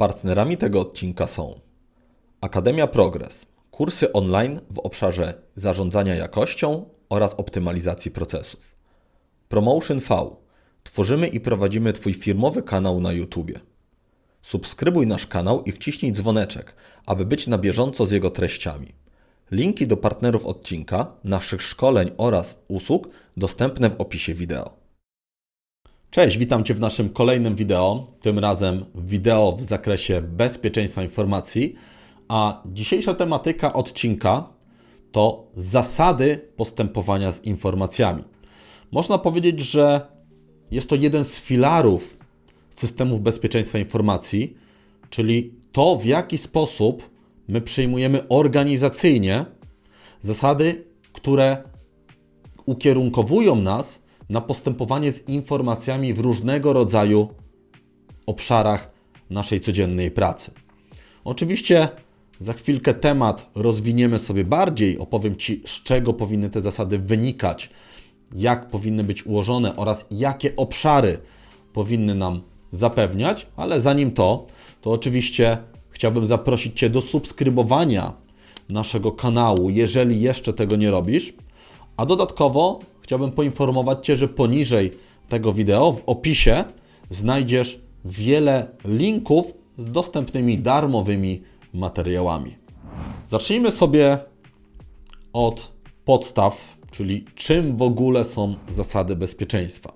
Partnerami tego odcinka są Akademia Progress, kursy online w obszarze zarządzania jakością oraz optymalizacji procesów. Promotion V. Tworzymy i prowadzimy Twój firmowy kanał na YouTube. Subskrybuj nasz kanał i wciśnij dzwoneczek, aby być na bieżąco z jego treściami. Linki do partnerów odcinka, naszych szkoleń oraz usług dostępne w opisie wideo. Cześć, witam Cię w naszym kolejnym wideo, tym razem wideo w zakresie bezpieczeństwa informacji, a dzisiejsza tematyka odcinka to zasady postępowania z informacjami. Można powiedzieć, że jest to jeden z filarów systemów bezpieczeństwa informacji, czyli to, w jaki sposób my przyjmujemy organizacyjnie zasady, które ukierunkowują nas na postępowanie z informacjami w różnego rodzaju obszarach naszej codziennej pracy. Oczywiście za chwilkę temat rozwiniemy sobie bardziej, opowiem Ci, z czego powinny te zasady wynikać, jak powinny być ułożone oraz jakie obszary powinny nam zapewniać, ale zanim to, to oczywiście chciałbym zaprosić Cię do subskrybowania naszego kanału, jeżeli jeszcze tego nie robisz, a dodatkowo chciałbym poinformować Cię, że poniżej tego wideo w opisie znajdziesz wiele linków z dostępnymi darmowymi materiałami. Zacznijmy sobie od podstaw, czyli czym w ogóle są zasady bezpieczeństwa.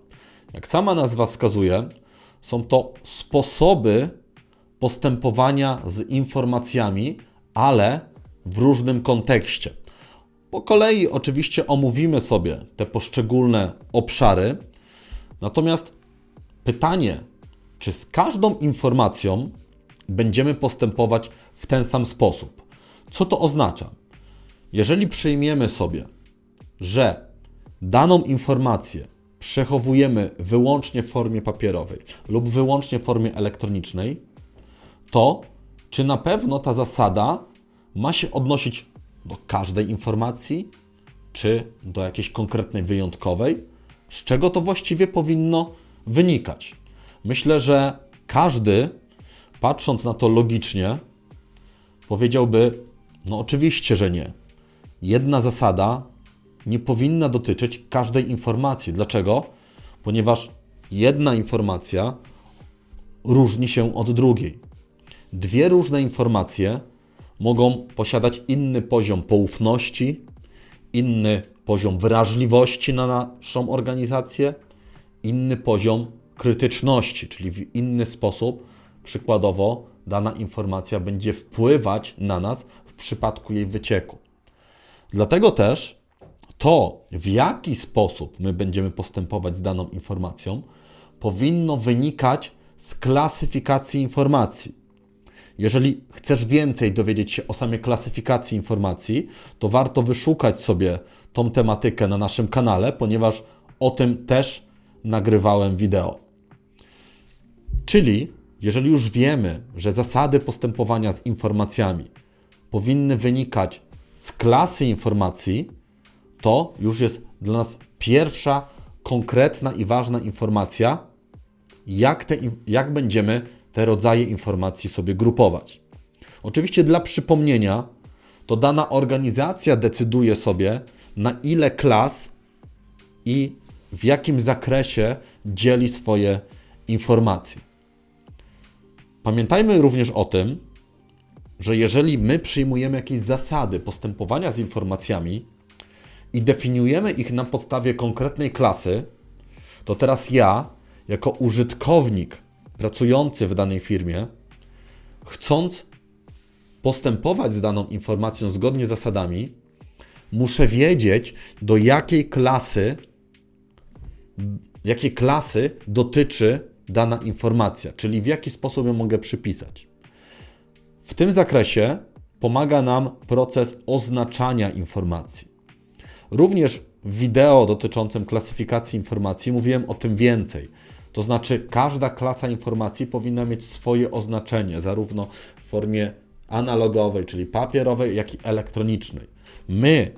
Jak sama nazwa wskazuje, są to sposoby postępowania z informacjami, ale w różnym kontekście. Po kolei oczywiście omówimy sobie te poszczególne obszary. Natomiast pytanie, czy z każdą informacją będziemy postępować w ten sam sposób? Co to oznacza? Jeżeli przyjmiemy sobie, że daną informację przechowujemy wyłącznie w formie papierowej lub wyłącznie w formie elektronicznej, to czy na pewno ta zasada ma się odnosić do każdej informacji, czy do jakiejś konkretnej wyjątkowej? Z czego to właściwie powinno wynikać? Myślę, że każdy, patrząc na to logicznie, powiedziałby: No, oczywiście, że nie. Jedna zasada nie powinna dotyczyć każdej informacji. Dlaczego? Ponieważ jedna informacja różni się od drugiej. Dwie różne informacje mogą posiadać inny poziom poufności, inny poziom wrażliwości na naszą organizację, inny poziom krytyczności, czyli w inny sposób, przykładowo, dana informacja będzie wpływać na nas w przypadku jej wycieku. Dlatego też to, w jaki sposób my będziemy postępować z daną informacją, powinno wynikać z klasyfikacji informacji. Jeżeli chcesz więcej dowiedzieć się o samej klasyfikacji informacji, to warto wyszukać sobie tą tematykę na naszym kanale, ponieważ o tym też nagrywałem wideo. Czyli, jeżeli już wiemy, że zasady postępowania z informacjami powinny wynikać z klasy informacji, to już jest dla nas pierwsza konkretna i ważna informacja, jak, te, jak będziemy te rodzaje informacji sobie grupować. Oczywiście dla przypomnienia, to dana organizacja decyduje sobie, na ile klas i w jakim zakresie dzieli swoje informacje. Pamiętajmy również o tym, że jeżeli my przyjmujemy jakieś zasady postępowania z informacjami i definiujemy ich na podstawie konkretnej klasy, to teraz ja, jako użytkownik pracujący w danej firmie, chcąc postępować z daną informacją zgodnie z zasadami, muszę wiedzieć, do jakiej klasy, jakiej klasy dotyczy dana informacja, czyli w jaki sposób ją mogę przypisać. W tym zakresie pomaga nam proces oznaczania informacji. Również w wideo dotyczącym klasyfikacji informacji mówiłem o tym więcej. To znaczy, każda klasa informacji powinna mieć swoje oznaczenie, zarówno w formie analogowej, czyli papierowej, jak i elektronicznej. My,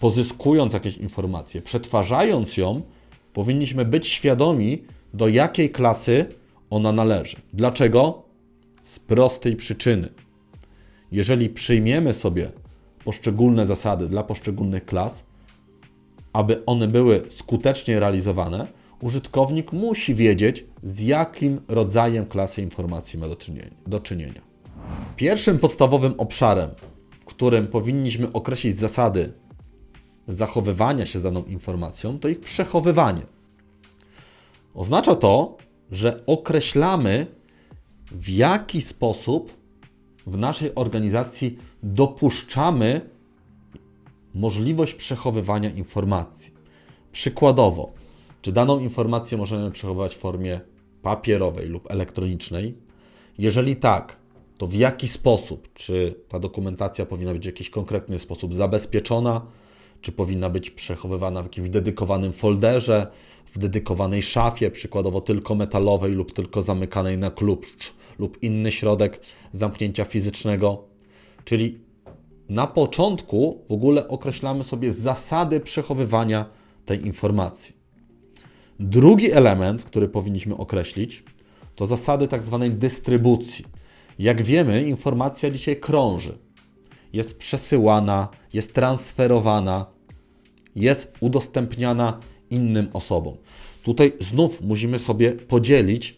pozyskując jakieś informacje, przetwarzając ją, powinniśmy być świadomi, do jakiej klasy ona należy. Dlaczego? Z prostej przyczyny. Jeżeli przyjmiemy sobie poszczególne zasady dla poszczególnych klas, aby one były skutecznie realizowane, użytkownik musi wiedzieć, z jakim rodzajem klasy informacji ma do czynienia. Pierwszym podstawowym obszarem, w którym powinniśmy określić zasady zachowywania się z daną informacją, to ich przechowywanie. Oznacza to, że określamy, w jaki sposób w naszej organizacji dopuszczamy możliwość przechowywania informacji. Przykładowo, czy daną informację możemy przechowywać w formie papierowej lub elektronicznej? Jeżeli tak, to w jaki sposób? Czy ta dokumentacja powinna być w jakiś konkretny sposób zabezpieczona? Czy powinna być przechowywana w jakimś dedykowanym folderze, w dedykowanej szafie, przykładowo tylko metalowej lub tylko zamykanej na klucz lub inny środek zamknięcia fizycznego? Czyli na początku w ogóle określamy sobie zasady przechowywania tej informacji. Drugi element, który powinniśmy określić, to zasady tak zwanej dystrybucji. Jak wiemy, informacja dzisiaj krąży. Jest przesyłana, jest transferowana, jest udostępniana innym osobom. Tutaj znów musimy sobie podzielić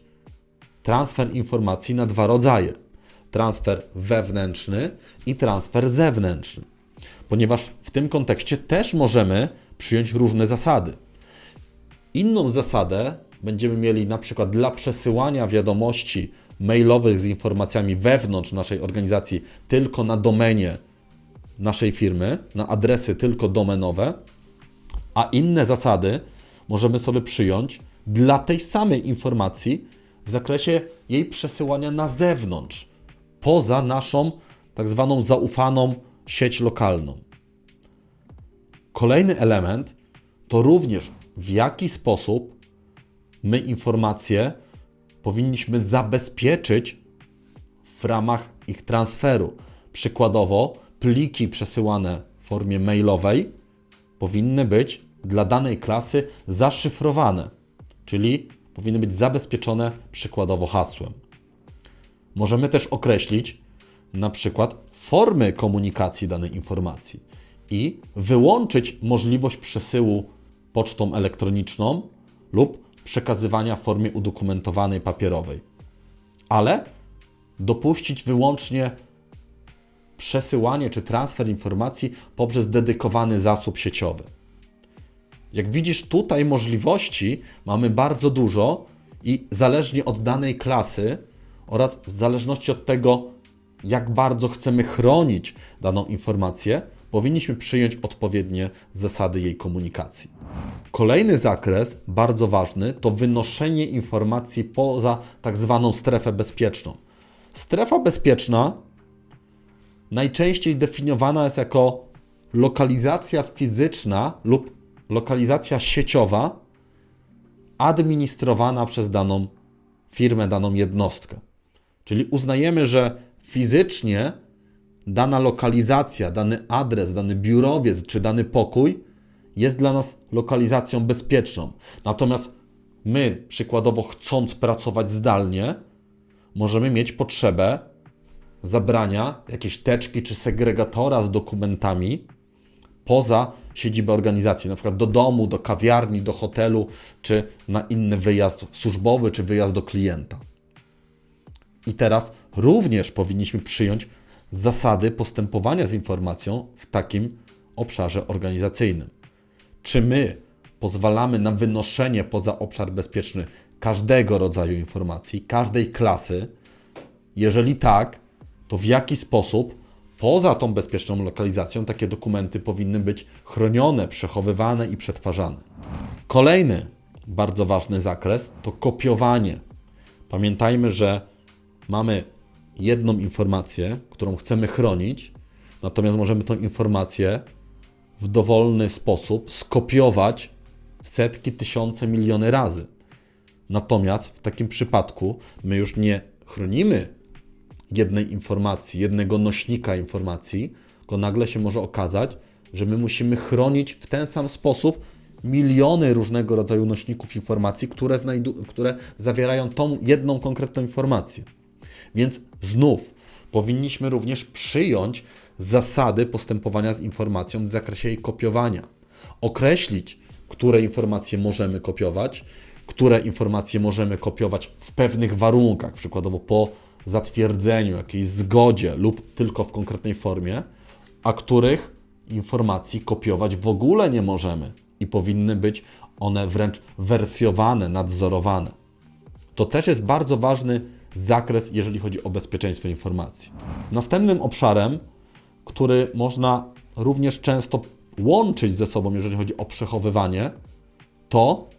transfer informacji na dwa rodzaje: transfer wewnętrzny i transfer zewnętrzny. Ponieważ w tym kontekście też możemy przyjąć różne zasady. Inną zasadę będziemy mieli na przykład dla przesyłania wiadomości mailowych z informacjami wewnątrz naszej organizacji tylko na domenie naszej firmy, na adresy tylko domenowe, a inne zasady możemy sobie przyjąć dla tej samej informacji w zakresie jej przesyłania na zewnątrz, poza naszą tak zwaną zaufaną sieć lokalną. Kolejny element to również w jaki sposób my informacje powinniśmy zabezpieczyć w ramach ich transferu. Przykładowo, pliki przesyłane w formie mailowej powinny być dla danej klasy zaszyfrowane, czyli powinny być zabezpieczone przykładowo hasłem. Możemy też określić na przykład formy komunikacji danej informacji i wyłączyć możliwość przesyłu pocztą elektroniczną lub przekazywania w formie udokumentowanej papierowej, ale dopuścić wyłącznie przesyłanie czy transfer informacji poprzez dedykowany zasób sieciowy. Jak widzisz, tutaj możliwości mamy bardzo dużo i zależnie od danej klasy oraz w zależności od tego, jak bardzo chcemy chronić daną informację, powinniśmy przyjąć odpowiednie zasady jej komunikacji. Kolejny zakres, bardzo ważny, to wynoszenie informacji poza tak zwaną strefę bezpieczną. Strefa bezpieczna najczęściej definiowana jest jako lokalizacja fizyczna lub lokalizacja sieciowa administrowana przez daną firmę, daną jednostkę. Czyli uznajemy, że fizycznie dana lokalizacja, dany adres, dany biurowiec czy dany pokój jest dla nas lokalizacją bezpieczną. Natomiast my, przykładowo, chcąc pracować zdalnie, możemy mieć potrzebę zabrania jakiejś teczki czy segregatora z dokumentami poza siedzibę organizacji, na przykład do domu, do kawiarni, do hotelu, czy na inny wyjazd służbowy, czy wyjazd do klienta. I teraz również powinniśmy przyjąć zasady postępowania z informacją w takim obszarze organizacyjnym. Czy my pozwalamy na wynoszenie poza obszar bezpieczny każdego rodzaju informacji, każdej klasy? Jeżeli tak, to w jaki sposób poza tą bezpieczną lokalizacją takie dokumenty powinny być chronione, przechowywane i przetwarzane? Kolejny bardzo ważny zakres to kopiowanie. Pamiętajmy, że mamy jedną informację, którą chcemy chronić, natomiast możemy tą informację w dowolny sposób skopiować setki, tysiące, miliony razy. Natomiast w takim przypadku my już nie chronimy jednej informacji, jednego nośnika informacji, tylko nagle się może okazać, że my musimy chronić w ten sam sposób miliony różnego rodzaju nośników informacji, które, które zawierają tą jedną konkretną informację. Więc znów powinniśmy również przyjąć zasady postępowania z informacją w zakresie jej kopiowania. Określić, które informacje możemy kopiować, które informacje możemy kopiować w pewnych warunkach, przykładowo po zatwierdzeniu, jakiejś zgodzie lub tylko w konkretnej formie, a których informacji kopiować w ogóle nie możemy i powinny być one wręcz wersjowane, nadzorowane. To też jest bardzo ważny zakres, jeżeli chodzi o bezpieczeństwo informacji. Następnym obszarem, który można również często łączyć ze sobą, jeżeli chodzi o przechowywanie, to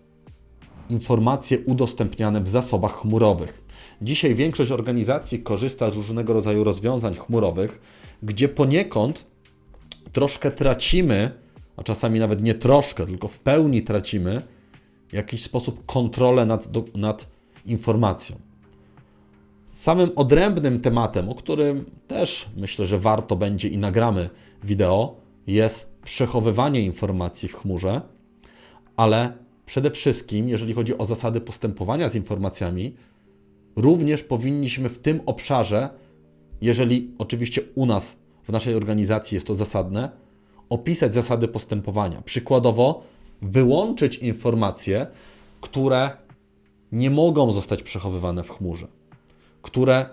informacje udostępniane w zasobach chmurowych. Dzisiaj większość organizacji korzysta z różnego rodzaju rozwiązań chmurowych, gdzie poniekąd troszkę tracimy, a czasami nawet nie troszkę, tylko w pełni tracimy w jakiś sposób kontrolę nad, nad informacją. Samym odrębnym tematem, o którym też myślę, że warto będzie i nagramy wideo, jest przechowywanie informacji w chmurze, ale przede wszystkim, jeżeli chodzi o zasady postępowania z informacjami, również powinniśmy w tym obszarze, jeżeli oczywiście u nas w naszej organizacji jest to zasadne, opisać zasady postępowania. Przykładowo, wyłączyć informacje, które nie mogą zostać przechowywane w chmurze, które,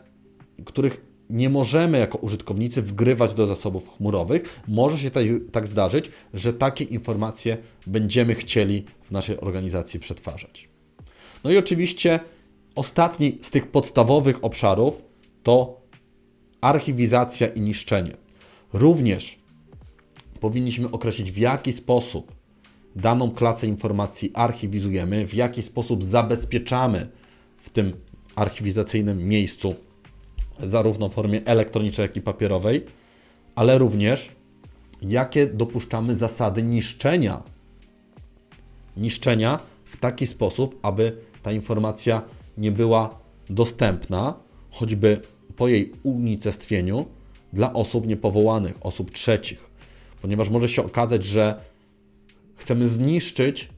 których nie możemy jako użytkownicy wgrywać do zasobów chmurowych. Może się tak, zdarzyć, że takie informacje będziemy chcieli w naszej organizacji przetwarzać. No i oczywiście ostatni z tych podstawowych obszarów to archiwizacja i niszczenie. Również powinniśmy określić, w jaki sposób daną klasę informacji archiwizujemy, w jaki sposób zabezpieczamy w tym archiwizacyjnym miejscu, zarówno w formie elektronicznej, jak i papierowej, ale również jakie dopuszczamy zasady niszczenia. Niszczenia w taki sposób, aby ta informacja nie była dostępna, choćby po jej unicestwieniu, dla osób niepowołanych, osób trzecich. Ponieważ może się okazać, że chcemy zniszczyć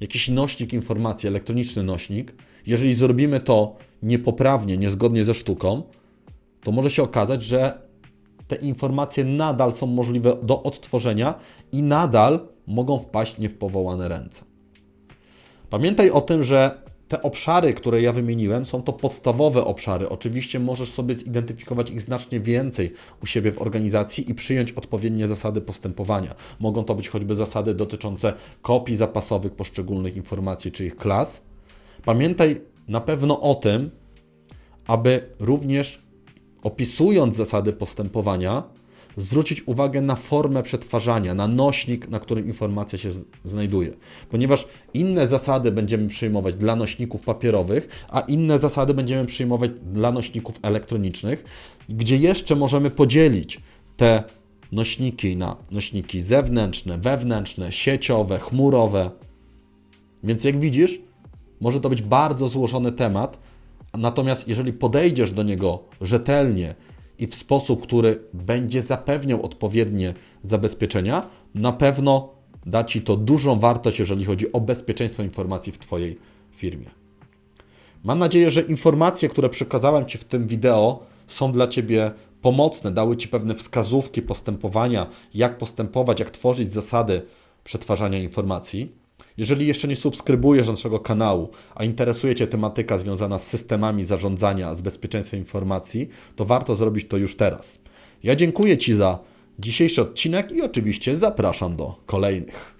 jakiś nośnik informacji, elektroniczny nośnik. Jeżeli zrobimy to niepoprawnie, niezgodnie ze sztuką, to może się okazać, że te informacje nadal są możliwe do odtworzenia i nadal mogą wpaść nie w powołane ręce. Pamiętaj o tym, że te obszary, które ja wymieniłem, są to podstawowe obszary. Oczywiście możesz sobie zidentyfikować ich znacznie więcej u siebie w organizacji i przyjąć odpowiednie zasady postępowania. Mogą to być choćby zasady dotyczące kopii zapasowych poszczególnych informacji czy ich klas. Pamiętaj na pewno o tym, aby również opisując zasady postępowania, zwrócić uwagę na formę przetwarzania, na nośnik, na którym informacja się znajduje. Ponieważ inne zasady będziemy przyjmować dla nośników papierowych, a inne zasady będziemy przyjmować dla nośników elektronicznych, gdzie jeszcze możemy podzielić te nośniki na nośniki zewnętrzne, wewnętrzne, sieciowe, chmurowe. Więc jak widzisz, może to być bardzo złożony temat, natomiast jeżeli podejdziesz do niego rzetelnie, i w sposób, który będzie zapewniał odpowiednie zabezpieczenia, na pewno da Ci to dużą wartość, jeżeli chodzi o bezpieczeństwo informacji w Twojej firmie. Mam nadzieję, że informacje, które przekazałem Ci w tym wideo, są dla Ciebie pomocne, dały Ci pewne wskazówki postępowania, jak postępować, jak tworzyć zasady przetwarzania informacji. Jeżeli jeszcze nie subskrybujesz naszego kanału, a interesuje Cię tematyka związana z systemami zarządzania, z bezpieczeństwem informacji, to warto zrobić to już teraz. Ja dziękuję Ci za dzisiejszy odcinek i oczywiście zapraszam do kolejnych.